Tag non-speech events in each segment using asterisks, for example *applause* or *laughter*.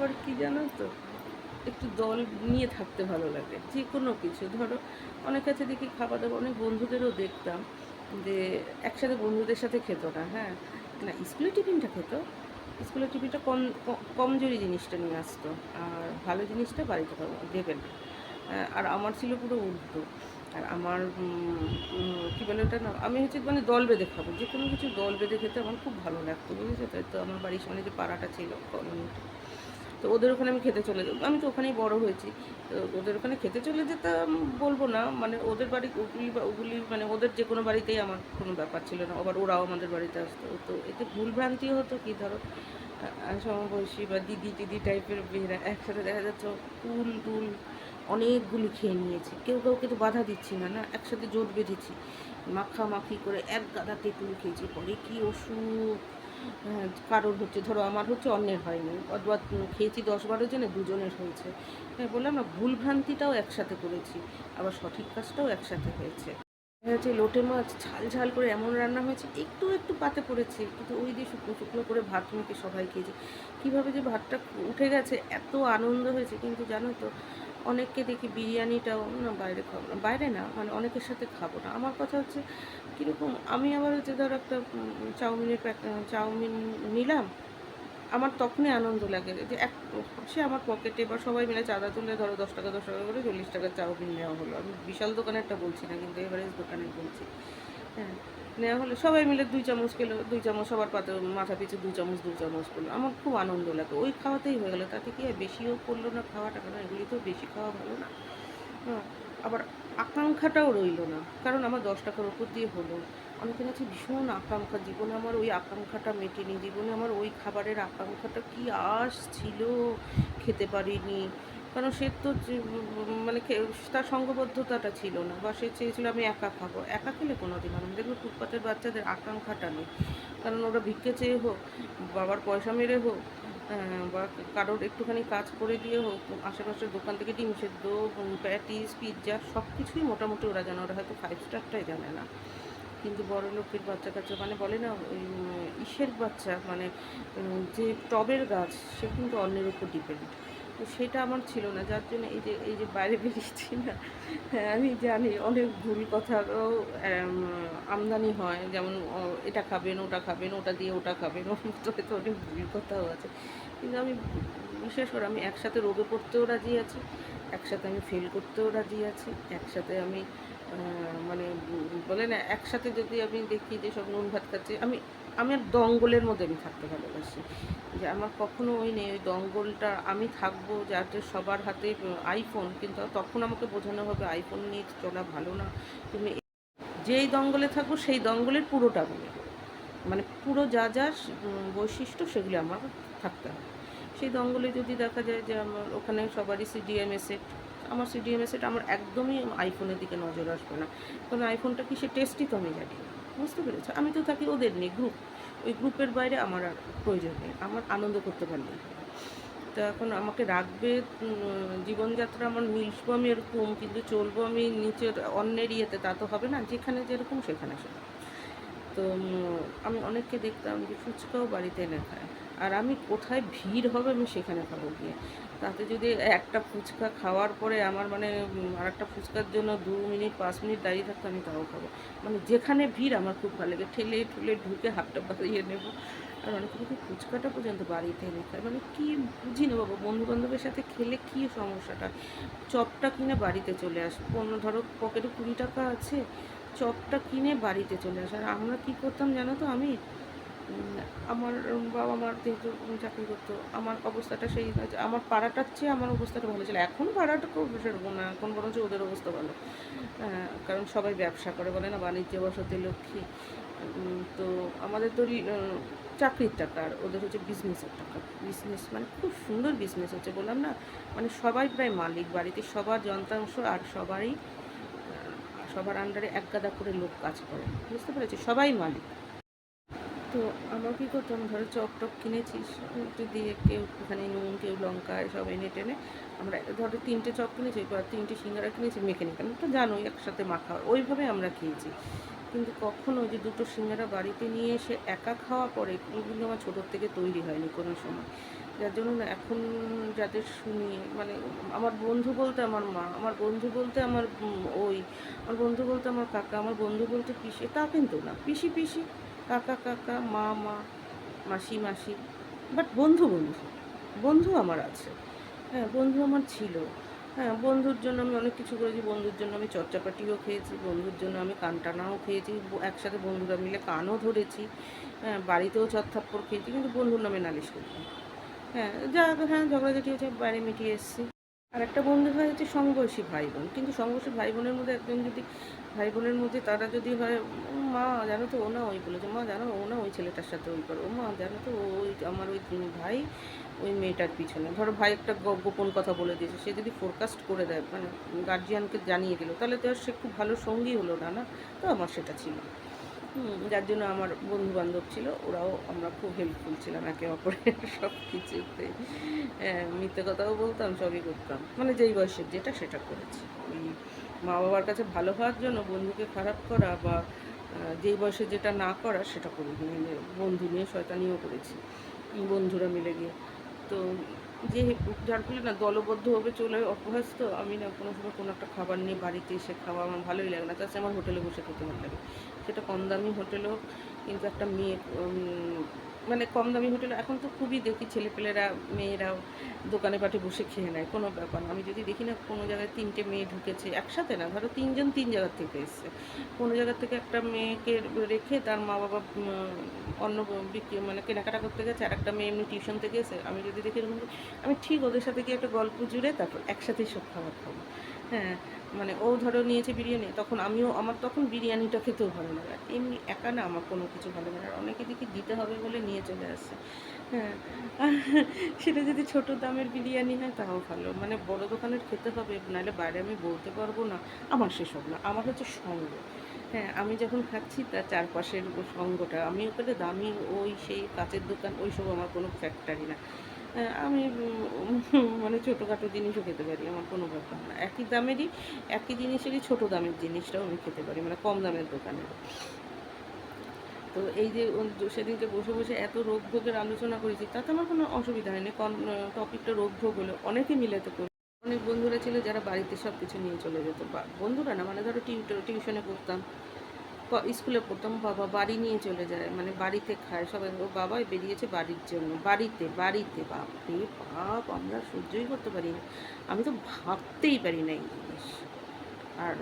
আবার কি জানো তো? একটু দল নিয়ে থাকতে ভালো লাগে, যে কোনো কিছু। ধরো, অনেক কাছে দেখি খাবার দাবার অনেক বন্ধুদেরও দেখতাম যে একসাথে বন্ধুদের সাথে খেত না হ্যাঁ? না স্কুলের টিফিনটা খেত। স্কুলের টিফিনটা কম কমজোরি জিনিসটা নিয়ে আসতো, আর ভালো জিনিসটা বাড়িতে পাবো দেবে না। আর আমার ছিল পুরো উল্টো আর আমার কী বলে ওটা না? আমি হচ্ছে মানে দল বেঁধে খাব। যে কোনো কিছু দল বেঁধে খেতে আমার খুব ভালো লাগতো, বুঝেছ? তো আমার বাড়ির সামনে যে পাড়াটা ছিল, কলোনিটা। তো ওদের ওখানে আমি খেতে চলে যেতাম আমি তো ওখানেই বড় হয়েছি। তো ওদের ওখানে খেতে চলে যেতাম বলব না। মানে ওদের বাড়ি ওগুলি বা ওগুলি মানে ওদের যে কোনো বাড়িতেই আমার কোনো ব্যাপার ছিল না। আবার ওরাও আমাদের বাড়িতে আসতো। তো এতে ভুলভ্রান্তিও হতো কি ধরো? সমবয়সী বা দিদি দিদি টাইপের মেয়েরা একসাথে দেখা যাচ্ছে কুল টুল অনেকগুলি খেয়ে নিয়েছে। কেউ কাউকে তো বাধা দিচ্ছি না না? একসাথে জোট বেঁধেছি। মাখামাখি করে এক গাদা তেঁতুল খেয়েছি। পরে কি ওষুধ কারোর হচ্ছে, ধরো আমার হচ্ছে অন্যের হয়নি। অথবা খেয়েছি দশ বারো জনে, দুজনের হয়েছে। হ্যাঁ বললাম না, ভুল ভ্রান্তিটাও একসাথে করেছি। আবার সঠিক কাজটাও একসাথে হয়েছে। যাচ্ছে লোটে মাছ ঝাল ঝাল করে এমন রান্না হয়েছে, একটু একটু পাতে পড়েছে। কিন্তু ওই দিয়ে শুকনো শুকনো করে ভাত মেখে সবাই খেয়েছে। কীভাবে যে ভাতটা উঠে গেছে, এত আনন্দ হয়েছে। কিন্তু জানো তো অনেককে দেখি বিরিয়ানিটাও না বাইরে খাব না, বাইরে না মানে অনেকের সাথে খাব না। আমার কথা হচ্ছে কীরকম, আমি আবার হচ্ছে ধরো একটা চাউমিনের চাউমিন নিলাম, আমার তখনই আনন্দ লাগে যে এক, সে আমার পকেটে বা সবাই মিলে চাঁদা তুলে ধরো দশ টাকা দশ টাকা করে চল্লিশ টাকার চাউমিন নেওয়া হলো। আমি বিশাল দোকানে একটা বলছি না, কিন্তু এভারেজ দোকানের বলছি। হ্যাঁ নেওয়া হলে। সবাই মিলে দুই চামচ খেলো, দুই চামচ, সবার পাতে মাথা পিছু দুই চামচ দু চামচ করল। আমার খুব আনন্দ লাগে। ওই খাওয়াতেই হয়ে গেলো। তাতে কি বেশিও করল না খাওয়াটা? কেন এগুলি তো বেশি খাওয়া ভালো না। হ্যাঁ আবার আকাঙ্ক্ষাটাও রইল না। কারণ আমার দশ টাকার উপর দিয়ে হলো। অনেকের আছে ভীষণ আকাঙ্ক্ষা। জীবনে আমার ওই আকাঙ্ক্ষাটা মেটেনি। জীবনে আমার ওই খাবারের আকাঙ্ক্ষাটা কি আশ ছিল খেতে পারিনি। কারণ সে তো মানে তার সঙ্গবদ্ধতাটা ছিল না বা সে চেয়েছিল আমি একা খাব। একা খেলে কোনো দিন না। দেখবে ফুটপাতের বাচ্চাদের আকাঙ্ক্ষাটা নেই। কারণ ওরা ভিক্ষে চেয়ে হোক, বাবার পয়সা মেরে হোক বা কারোর একটুখানি কাজ করে দিয়ে হোক, আশেপাশের দোকান থেকে ডিম সেদ্ধ প্যাটিস, পিৎজা সব কিছুই মোটামুটি ওরা জানে। ওরা হয়তো ফাইভ স্টারটাই জানে না। কিন্তু বড় লোকের বাচ্চা কাচ্চা মানে বলে না ইসের বাচ্চা মানে যে টবের গাছ সে কিন্তু অন্যের উপর ডিপেন্ড তো সেটা আমার ছিল না যার জন্য এই যে এই যে বাইরে বেরিয়েছি না হ্যাঁ আমি জানি অনেক ভুল কথারও উম, আমদানি হয় যেমন এটা খাবেন ওটা খাবেন ওটা দিয়ে ওটা খাবেন ভিতরে তো অনেক ভুল কথাও আছে। কিন্তু আমি বিশেষ করে আমি একসাথে রোগে পড়তেও রাজি আছি একসাথে আমি ফেল করতেও রাজি আছি একসাথে আমি মানে বলে না, একসাথে যদি আমি দেখি যে সব নুন ভাত খাচ্ছে, আমি আমি আর দঙ্গলের মধ্যে আমি থাকতে ভালোবাসি। যে আমার কখনো ওই নেই, ওই দঙ্গলটা আমি থাকব যাতে সবার হাতে আইফোন কিন্তু তখন আমাকে বোঝানো হবে আইফোন নিয়ে চলা ভালো না। তুমি যেই দঙ্গলে থাকব, সেই দঙ্গলের পুরোটা আমি মানে পুরো যা যা বৈশিষ্ট্য সেগুলি আমার থাকতে হবে। সেই দঙ্গলে যদি দেখা যায় যে আমার ওখানে সবারই সিডিএম সেট আমার সিডিএম সেট আমার একদমই আইফোনের দিকে নজর আসবে না। কারণ আইফোনটা কি সে টেস্টই তো আমি জানি। বুঝতে পেরেছ? আমি তো থাকি ওদের নিয়ে গ্রুপ ওই গ্রুপের বাইরে আমার আর প্রয়োজন নেই। আমার আনন্দ করতে পারলেই হবে। তো এখন আমাকে রাখবে জীবনযাত্রা আমার মিলবো আমি এরকম, কিন্তু চলবো আমি নিচের অন্যের ইয়েতে, তা তো হবে না। যেখানে যেরকম সেখানে সেরকম। তো আমি অনেককে দেখতাম যে ফুচকাও বাড়িতে এনে খায়। আর আমি কোথায় ভিড় হবে আমি সেখানে খাব গিয়ে। তাতে যদি একটা ফুচকা খাওয়ার পরে আমার মানে আর একটা ফুচকার জন্য দু মিনিট, পাঁচ মিনিট দাঁড়িয়ে থাকতে, আমি তাও খাব। মানে যেখানে ভিড় আমার খুব ভালো লাগে। ঠেলে, ঠুলে ঢুকে হাতটা বাড়িয়ে নেব। আর অনেকে যদি ফুচকাটা পর্যন্ত বাড়িতে এনে খায় মানে কী বুঝি না বাবা বন্ধু বান্ধবের সাথে খেলে কী সমস্যাটা? চপটা কিনে বাড়িতে চলে আসে কোনো ধরো পকেটে কুড়ি টাকা আছে, চপটা কিনে বাড়িতে চলে আসে। আর আমরা কী করতাম জানো তো, আমি আমার বাবা মার যেহেতু চাকরি করতো, আমার অবস্থাটা সেই আমার পাড়াটার চেয়ে আমার অবস্থাটা ভালো ছিল। এখন পাড়াটা খুব সেরকম না এখন বরঞ্চ ওদের অবস্থা ভালো। কারণ সবাই ব্যবসা করে বলে না বাণিজ্য বসতি, লক্ষ্মী। তো আমাদের তো চাকরির টাকা, আর ওদের হচ্ছে বিজনেসের টাকা। বিজনেস মানে খুব সুন্দর বিজনেস হচ্ছে বললাম না? মানে সবাই প্রায় মালিক, বাড়িতে সবার যন্ত্রাংশ আর সবারই সবার আন্ডারে এক গাদা করে লোক কাজ করে। বুঝতে পেরেছি সবাই মালিক। তো আমরা কী করতাম ধরো চপ টপ কিনেছিস দিয়ে কেউ একটুখানি নুন, কেউ লঙ্কা সব এনে টেনে আমরা ধরো তিনটে চপ কিনেছি এবার তিনটে সিঙ্গারা কিনেছি, মেখে নিতাম। তো জানোই একসাথে মাখা। ওইভাবে আমরা খেয়েছি। কিন্তু কখনো যে দুটো সিঙ্গারা বাড়িতে নিয়ে এসে একা খাওয়া পরে, এগুলো আমার ছোটোর থেকে তৈরি হয়নি কোনো সময়। যার জন্য না এখন যাদের শুনি মানে আমার বন্ধু বলতে আমার মা, আমার বন্ধু বলতে আমার ওই, আমার বন্ধু বলতে আমার কাকা, আমার বন্ধু বলতে পিসি, তা কিন্তু না। পিসি পিসি কাকা কাকা মা মা, মাসি মাসি। বাট বন্ধু বন্ধু বন্ধু আমার আছে। হ্যাঁ বন্ধু আমার ছিল। হ্যাঁ বন্ধুর জন্য আমি অনেক কিছু করেছি। বন্ধুর জন্য আমি চর্চাপাটিও খেয়েছি। বন্ধুর জন্য আমি কান টানাও খেয়েছি একসাথে বন্ধুরা মিলে কানও ধরেছি। হ্যাঁ বাড়িতেও চত্থাপ্পর খেয়েছি। কিন্তু বন্ধুর নামে নালিশ করতাম। হ্যাঁ যা হ্যাঁ ঝগড়াঝাটি হয়েছে, বাইরে মিটিয়ে এসেছি। আর একটা বন্ধু হয় হচ্ছে সমবয়সী ভাই বোন কিন্তু সমবয়সী ভাই বোনের মধ্যে একজন যদি ভাই বোনের মধ্যে তারা যদি হয়, মা, জানো তো ও না ওই বলেছে, মা, জানো ও না ওই ছেলেটার সাথে ওই করে, ও মা, জানো তো ওই আমার ওই ভাই, ওই মেয়েটার পিছনে। ধরো ভাই একটা গোপন কথা বলে দিয়েছে, সে যদি ফোরকাস্ট করে দেয় মানে গার্জিয়ানকে জানিয়ে দিল, তাহলে তো আর সে খুব ভালো সঙ্গী হলো না না? তো আমার সেটা ছিল। যার জন্য আমার বন্ধু বান্ধব ছিল ওরাও আমরা খুব হেল্পফুল ছিলাম একে অপরের *laughs* সব কিছুতে। হ্যাঁ, মিথ্যে কথাও বলতাম সবই করতাম। মানে যেই বয়সের যেটা সেটা করেছি। মা বাবার কাছে ভালো হওয়ার জন্য বন্ধুকে খারাপ করা বা যেই বয়সে যেটা না করা সেটা করি বন্ধু নিয়ে শয়তানিও করেছি। বন্ধুরা মিলে গিয়ে। তো যে ফলে না হবে চলে অভ্যস্ত, আমি না কোনো সময় কোনো একটা খাবার নিয়ে বাড়িতে এসে খাওয়া আমার ভালোই লাগে না। তাছাড়া আমার হোটেলে বসে খেতে ভালো লাগে। সেটা কম দামি হোটেল হোক কিন্তু একটা মেয়ে মানে কম দামি হোটেল, এখন তো খুবই দেখি ছেলেপেলেরা, মেয়েরাও দোকানে পাঠে বসে খেয়ে নেয়, কোনো ব্যাপার আমি যদি দেখি না কোনো জায়গায় তিনটে মেয়ে ঢুকেছে, একসাথে না, ধরো তিনজন তিন জায়গার থেকে এসছে। কোনো জায়গার থেকে একটা মেয়েকে রেখে তার মা বাবা অন্য বিক্রি মানে কেনাকাটা করতে গেছে, আর একটা মেয়ে এমনি টিউশন থেকে এসে, আমি যদি দেখি আমি ঠিক ওদের সাথে গিয়ে একটা গল্প জুড়ে তারপর একসাথেই সব খাবার খাব। হ্যাঁ মানে ও ধরো নিয়েছে বিরিয়ানি, তখন আমিও, আমার তখন বিরিয়ানিটা খেতেও ভালো লাগে। আর এমনি একা না, আমার কোনো কিছু ভালো লাগে আর অনেকে দেখি দিতে হবে বলে নিয়ে চলে আসছে হ্যাঁ সেটা যদি ছোট দামের বিরিয়ানি হয়, তাও ভালো। মানে বড় দোকানের খেতে হবে, নাহলে বাইরে আমি বলতে পারব না। আমার সেসব না আমার হচ্ছে সঙ্গ। হ্যাঁ আমি যখন খাচ্ছি, তার চারপাশের সঙ্গটা আমি ওখানে দামি ওই সেই কাচের দোকান ওইসব আমার কোনো ফ্যাক্টরি না। আমি উম, মানে ছোটোখাটো জিনিসও খেতে পারি আমার কোনো ব্যাপার না। একই দামেরই একই জিনিসেরই ছোটো দামের জিনিসটাও আমি খেতে পারি মানে কম দামের দোকানে। তো এই যে সেদিনকে বসে বসে এত রোগ ভোগের আলোচনা করেছি তাতে আমার কোনো অসুবিধা হয়নি। কম টপিকটা রোগ ভোগ হলো অনেকে মিলে তো করি অনেক বন্ধুরা ছিল যারা বাড়িতে সব কিছু নিয়ে চলে যেত। বন্ধুরা না মানে ধরো টিউশনে পড়তাম। ক- স্কুলে পড়তাম বাবা বাড়ি নিয়ে চলে যায় মানে বাড়িতে খায়। সবাই ও বাবা বেরিয়েছে বাড়ির জন্য। বাড়িতে বাড়িতে, বাপরে বাপ, আমরা সহ্যই করতে পারি না। আমি তো ভাবতেই পারি না এই জিনিস। আর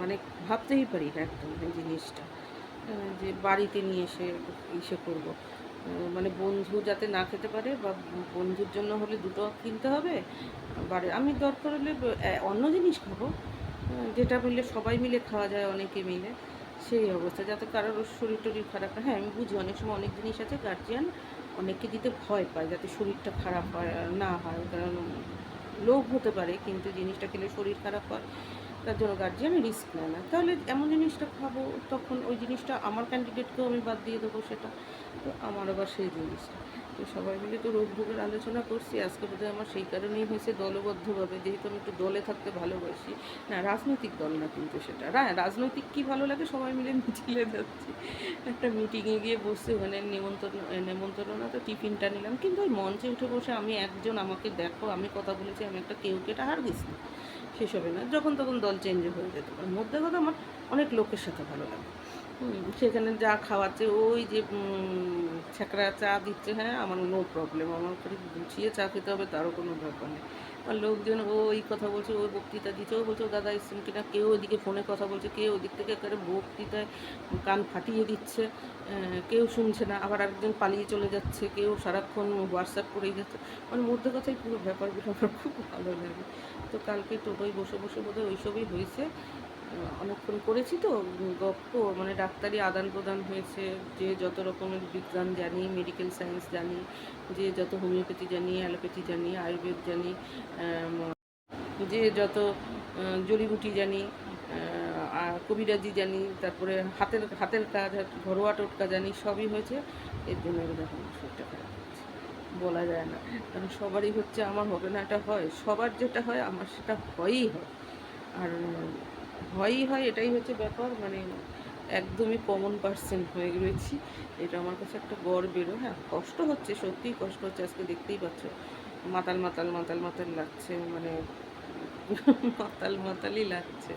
মানে ভাবতেই পারি না একদম এই জিনিসটা যে বাড়িতে নিয়ে এসে ইসে করব। মানে বন্ধু যাতে না খেতে পারে বা বন্ধুর জন্য হলে দুটো কিনতে হবে। বাড়ি, আমি দরকার হলে অন্য জিনিস খাব। যেটা মিলে সবাই মিলে খাওয়া যায়, অনেকে মিলে। সেই অবস্থা, যাতে কারোর শরীর টরীর খারাপ হ্যাঁ। আমি বুঝি অনেক সময় অনেক জিনিস আছে গার্জিয়ান অনেককে দিতে ভয় পায় যাতে শরীরটা খারাপ হয়, না হয়। কারণ লোভ হতে পারে, কিন্তু জিনিসটা খেলে শরীর খারাপ হয়, তার জন্য গার্জিয়ান রিস্ক নেয় না। তাহলে এমন জিনিসটা খাব, তখন ওই জিনিসটা আমার ক্যান্ডিডেটকেও আমি বাদ দিয়ে দেবো সেটা। তো আমার আবার সেই জিনিসটা। তো সবাই মিলে তো রোগ ভোগের আলোচনা করছি। আজকে বোধহয় আমার সেই কারণেই হয়েছে দলবদ্ধভাবে। যেহেতু আমি একটু দলে থাকতে ভালোবাসি। না রাজনৈতিক দল না কিন্তু সেটা। রা রাজনৈতিক কী ভালো লাগে সবাই মিলে মিছিলে যাচ্ছি। একটা মিটিংয়ে গিয়ে বসে ওখানে নিমন্ত্রণ এ, নেমন্তন্ন না তো টিফিনটা নিলাম। কিন্তু ওই মঞ্চে উঠে বসে আমি একজন আমাকে দেখো আমি কথা বলেছি আমি একটা কেউ কেটা হার গেছি। সেসবে না যখন তখন দল চেঞ্জ হয়ে যেতে। পারে মধ্যে কথা আমার অনেক লোকের সাথে ভালো লাগে। সেখানে যা খাওয়াচ্ছে ওই যে উম, ছ্যাঁকড়া চা দিচ্ছে হ্যাঁ আমার নো প্রবলেম আমার করে গুছিয়ে চা খেতে হবে তারও কোনো ব্যাপার নেই। আর লোকজন ও এই কথা বলছে ও বক্তৃতা দিচ্ছে ও বলছে ও দাদা এসছেন কিনা? কেউ ওদিকে ফোনে কথা বলছে কেউ ওদিক থেকে একেবারে বক্তৃতায় কান ফাটিয়ে দিচ্ছে কেউ শুনছে না আবার আরেকজন পালিয়ে চলে যাচ্ছে কেউ সারাক্ষণ হোয়াটসঅ্যাপ করেই যাচ্ছে। মানে মধ্যে কথাই পুরো ব্যাপারগুলো আমার খুব ভালো লাগে। তো কালকে টোটোয় বসে বসে বোধহয় ওইসবই হয়েছে। অনেকক্ষণ করেছি তো গপ্প মানে ডাক্তারি আদান প্রদান হয়েছে, যে যত রকমের বিজ্ঞান জানি মেডিকেল সায়েন্স জানি, যে যত হোমিওপ্যাথি জানি অ্যালোপ্যাথি জানি, আয়ুর্বেদ জানি যে যত জড়িবুটি জানি কবিরাজি জানি, তারপরে হাতের হাতের কাজ ঘরোয়া টোটকা জানি, সবই হয়েছে। এর জন্য এখন শরীরটা খারাপ বলা যায় না। কারণ সবারই হচ্ছে, আমার হবে না, এটা হয়। সবার যেটা হয়, আমার সেটা হয়ই হয়। আর হয়ই হয়, এটাই হচ্ছে ব্যাপার। মানে একদমই কমন পার্সেন্ট হয়ে রয়েছি। এটা আমার কাছে একটা গর্বেরও হ্যাঁ কষ্ট হচ্ছে, সত্যিই কষ্ট হচ্ছে। আজকে দেখতেই পাচ্ছ, মাতাল মাতাল মাতাল মাতাল লাগছে। মানে *laughs* মাতাল, মাতালই লাগছে।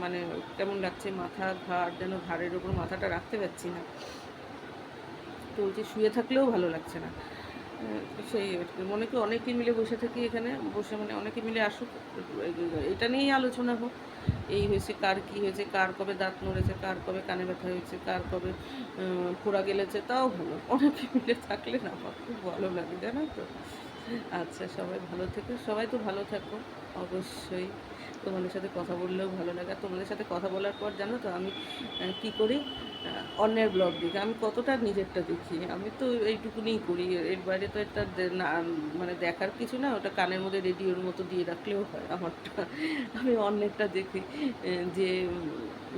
মানে কেমন লাগছে, মাথা ঘাড় যেন ঘাড়ের ওপর মাথাটা রাখতে পারছি না। তো যে শুয়ে থাকলেও ভালো লাগছে না। সেই, মনে করি অনেকে মিলে বসে থাকি এখানে, বসে মানে অনেকে মিলে আসুক, এটা নিয়েই আলোচনা হোক। এই হয়েছে কার কি হয়েছে, কার কবে দাঁত নড়েছে, কার কবে কানে ব্যথা হয়েছে, কার কবে ফোড়া গেলেছে, তাও ভালো। অনেকে মিলে থাকলে না, আমার খুব ভালো লাগে, জানো তো? আচ্ছা সবাই ভালো থেকো, সবাই তো ভালো থাকো, অবশ্যই। তোমাদের সাথে কথা বললেও ভালো লাগে। আর তোমাদের সাথে কথা বলার পর জানো তো আমি কি করি? অন্যের ব্লগ দেখি। আমি কতটা নিজেরটা দেখি? আমি তো এইটুকুনিই করি। এর বাইরে তো না মানে দেখার কিছু না, ওটা কানের মধ্যে রেডিওর মতো দিয়ে রাখলেও হয় আমারটা। আমি অন্যেরটা দেখি যে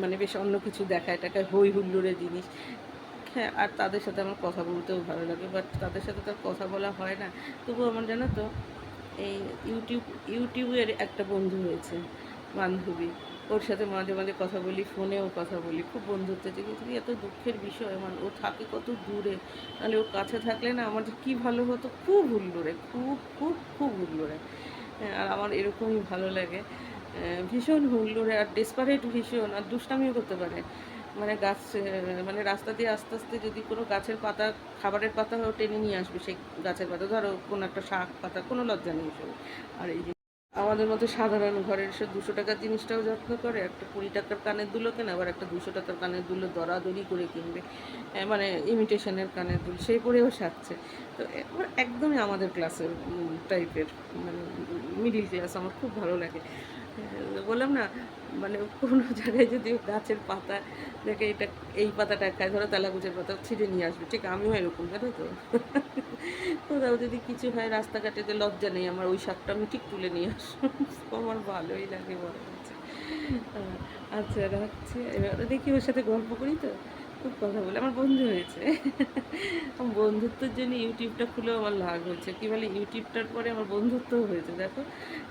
মানে বেশ অন্য কিছু দেখায় টাকায় হই হুল্লোড়ের জিনিস। হ্যাঁ আর তাদের সাথে আমার কথা বলতেও ভালো লাগে বাট তাদের সাথে তো কথা বলা হয় না। তবু আমার জানো তো, এই ইউটিউব, ইউটিউবের একটা বন্ধু হয়েছে বান্ধবী। ওর সাথে মাঝে মাঝে কথা বলি ফোনেও কথা বলি খুব বন্ধুত্ব আছে। কিন্তু এত দুঃখের বিষয় মানে ও থাকে কত দূরে তাহলে ওর কাছে থাকলে না আমার যে কী ভালো হতো খুব হুল্লোড়ে খুব খুব খুব হুল্লোড়ে। হ্যাঁ, আর আমার এরকমই ভালো লাগে। ভীষণ হুল্লোড়ে আর ডেসপারেট ভীষণ আর দুষ্টামিও করতে পারে। মানে গাছ মানে রাস্তা দিয়ে আস্তে আস্তে যদি কোনো গাছের পাতা খাবারের পাতা টেনে নিয়ে আসবে সেই গাছের পাতা ধরো কোনো একটা শাক পাতা কোনো লজ্জা নেই সব আর এই আমাদের মতো সাধারণ ঘরের সে দুশো টাকার জিনিসটাও যত্ন করে, একটা কুড়ি টাকার কানের দুলো কেনে, আবার একটা দুশো টাকার কানের দুলো দরাদরি করে কিনবে। মানে ইমিটেশনের কানের দুল, সেই পরেও সাজছে। তো একদমই আমাদের ক্লাসের টাইপের মানে মিডিল ক্লাস আমার খুব ভালো লাগে। বললাম না মানে কোনো *laughs* জায়গায় যদি গাছের পাতা দেখে এটা, এই পাতাটা খায় ধরো, তেলাকুচের পাতা ছিঁড়ে নিয়ে আসবে, ঠিক আমিও এরকম, জানো তো? *laughs* কোথাও যদি কিছু হয়, রাস্তাঘাটে তো লজ্জা নেই, আমার ওই শাকটা আমি ঠিক তুলে নিয়ে আসব। আমার ভালোই লাগে বড় হচ্ছে। আচ্ছা রাখছি। এবার দেখি ওর সাথে গল্প করি তো। খুব কথা বলে। আমার বন্ধু হয়েছে। আমার বন্ধুত্বের জন্য ইউটিউবটা খুলেও আমার লাভ হয়েছে। কী বলে, ইউটিউবটার পরে আমার বন্ধুত্বও হয়েছে। দেখো,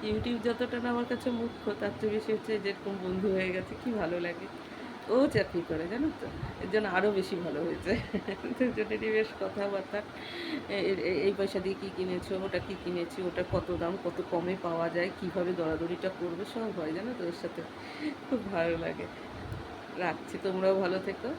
ইউটিউব যতটা না আমার কাছে মুখ্য, তার চেয়ে বেশি হচ্ছে যেরকম বন্ধু হয়ে গেছে। কি ভালো লাগে। ও চাকরি করে, জানো তো? এর জন্য আরও বেশি ভালো হয়েছে। দুজনেরই বেশ কথাবার্তা। এই পয়সা দিয়ে কী কিনেছো, ওটা কী কিনেছি, ওটা কত দাম, কত কমে পাওয়া যায়, কীভাবে দরাদরিটা করবে, সব হয়, জানো তো? ওর সাথে খুব ভালো লাগে। রাখছি, তোমরাও ভালো থেকো।